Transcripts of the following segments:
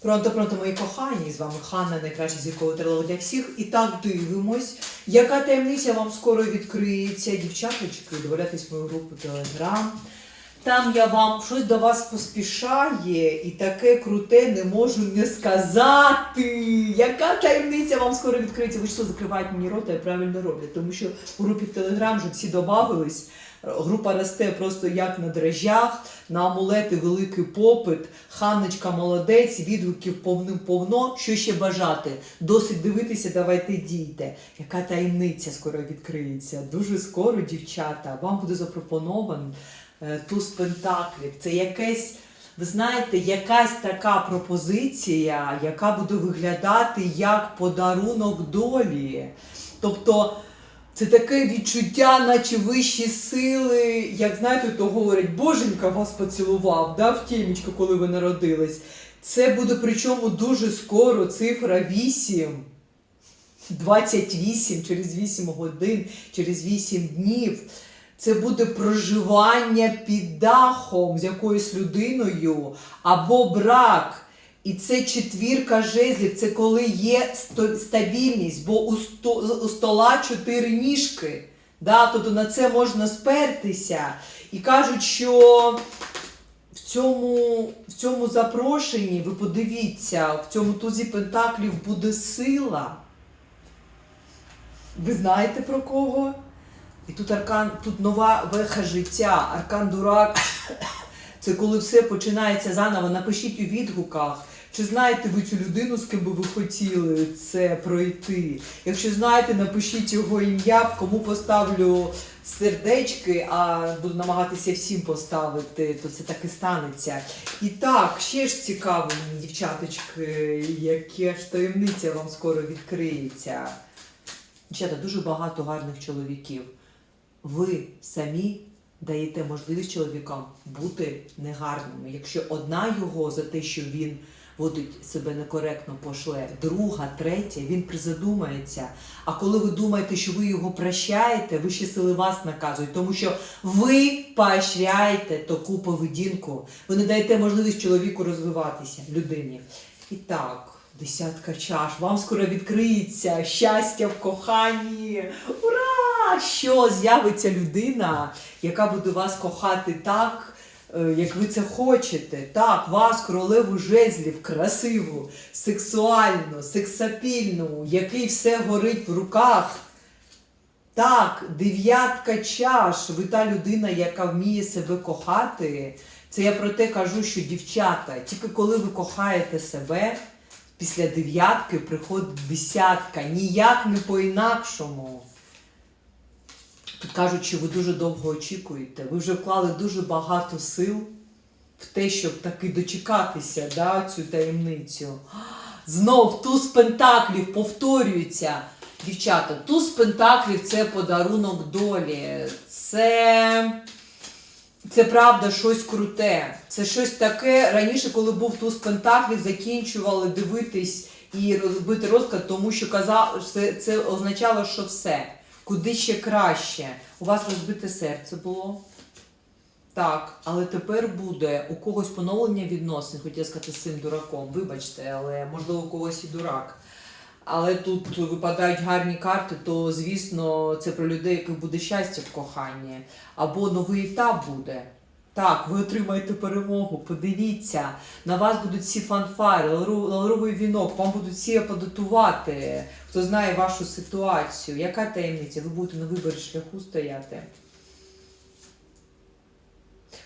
Пронто, пронто, мої кохані, з вами Ханна, найкраща зіркова трилога для всіх. І так дивимось, яка таємниця вам скоро відкриється. Дівчаточки, дивляйтесь мою групу Телеграм. Там я вам щось до вас поспішає і таке круте не можу не сказати. Яка таємниця вам скоро відкриється? Ви що закриваєте мені рота, я правильно роблю, тому що в групі в Телеграм вже всі додавались. Група росте просто як на дрожжах, на амулети великий попит, Ханночка молодець, відгуків повним повно. Що ще бажати? Досить дивитися, давайте дійте. Яка таємниця скоро відкриється? Дуже скоро, дівчата, вам буде запропоновано туз пентаклів. Це якесь, ви знаєте, якась така пропозиція, яка буде виглядати як подарунок долі. Тобто. Це таке відчуття, наче вищі сили, як знаєте, то говорять, боженька вас поцілував, да, в тімечко, коли ви народились. Це буде причому дуже скоро, цифра 8, 28, через 8 годин, через 8 днів. Це буде проживання під дахом з якоюсь людиною або брак. І це четвірка жезлів, це коли є стабільність, бо у, сто, у стола чотири ніжки. Да? Тобто на це можна спертися. І кажуть, що в цьому, в цьому запрошенні, ви подивіться, в цьому тузі пентаклів буде сила. Ви знаєте про кого? І тут аркан, тут нова веха життя, аркан дурак. Це коли все починається заново. Напишіть у відгуках, чи знаєте ви цю людину, з ким би ви хотіли це пройти. Якщо знаєте, напишіть його ім'я, кому поставлю сердечки, а буду намагатися всім поставити, то це так і станеться. І так, ще ж цікаво, мені, дівчаточки, яке ж таємниця вам скоро відкриється. Дівчата, дуже багато гарних чоловіків. Ви самі даєте можливість чоловікам бути негарними. Якщо одна його за те, що він водить себе некоректно пошле, друга, третя, він призадумається. А коли ви думаєте, що ви його прощаєте, вищі сили вас наказують, тому що ви поощряєте таку поведінку. Ви не даєте можливість чоловіку розвиватися, людині. І так. Десятка чаш, вам скоро відкриється щастя в коханні. Ура! Що з'явиться людина, яка буде вас кохати так, е, як ви це хочете. Так, вас, королеву жезлів, красиву, сексуальну, сексапільну, який все горить в руках. Так, дев'ятка чаш. Ви та людина, яка вміє себе кохати. Це я про те кажу, що дівчата, тільки коли ви кохаєте себе, після дев'ятки приходить десятка. Ніяк не по-інакшому. Що ви дуже довго очікуєте. Ви вже вклали дуже багато сил в те, щоб таки дочекатися да, цю таємницю. Знов туз пентаклів повторюється. Дівчата, туз пентаклів це подарунок долі. Це. Це правда щось круте. Це щось таке. Раніше, коли був туз пентаклів, закінчували дивитись і робити розклад, тому що казав, це, це означало, що все. Куди ще краще. У вас розбите серце було. Так, але тепер буде у когось поновлення відносин, хотіла сказати з цим дураком. Вибачте, але можливо у когось і дурак. Але тут випадають гарні карти, то звісно це про людей, яких буде щастя в коханні. Або новий етап буде. Так, ви отримаєте перемогу. Подивіться, на вас будуть всі фанфари, лавровий вінок, вам будуть всі аплодувати, хто знає вашу ситуацію. Яка таємниця? Ви будете на виборі шляху стояти.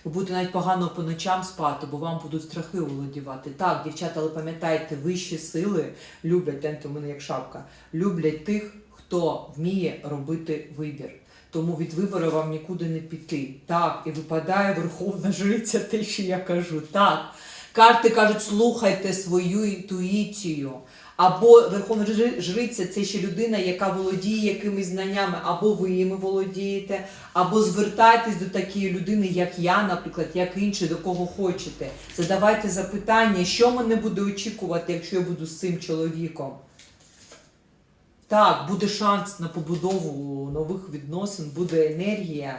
Ви будете навіть погано по ночам спати, бо вам будуть страхи володівати. Так, дівчата, але пам'ятайте, вищі сили люблять, гляньте, у мене як шапка, люблять тих, хто вміє робити вибір. Тому від вибору вам нікуди не піти. Так, і випадає верховна жриця, те, що я кажу. Так. Карти кажуть, слухайте свою інтуїцію. Або верховна жри- жриця це ще людина, яка володіє якимись знаннями, або ви їми володієте, або звертайтесь до такої людини, як я, наприклад, як інші, до кого хочете. Задавайте запитання, що мене буде очікувати, якщо я буду з цим чоловіком. Так, буде шанс на побудову нових відносин, буде енергія.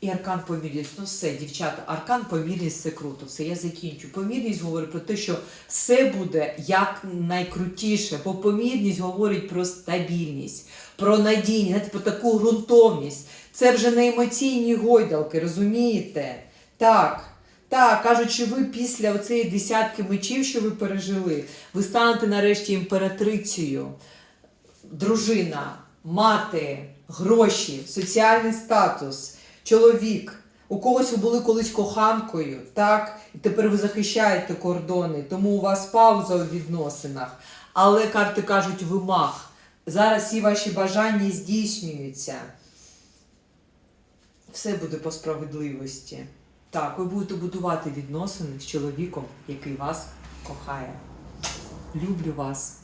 І аркан помірність. Ну все, дівчата, аркан помірність це круто. Все, я закінчу. Помірність говорить про те, що все буде як найкрутіше, бо помірність говорить про стабільність, про надійність, про таку ґрунтовність. Це вже не емоційні гойдалки, розумієте? Так. Так, кажуть, що ви після оцеї десятки мечів, що ви пережили, ви станете нарешті імператрицею, дружина, мати, гроші, соціальний статус, чоловік. У когось ви були колись коханкою, так? І тепер ви захищаєте кордони, тому у вас пауза у відносинах. Але карти кажуть, ви мах. Зараз всі ваші бажання здійснюються. Все буде по справедливості. Так, ви будете будувати відносини з чоловіком, який вас кохає. Люблю вас.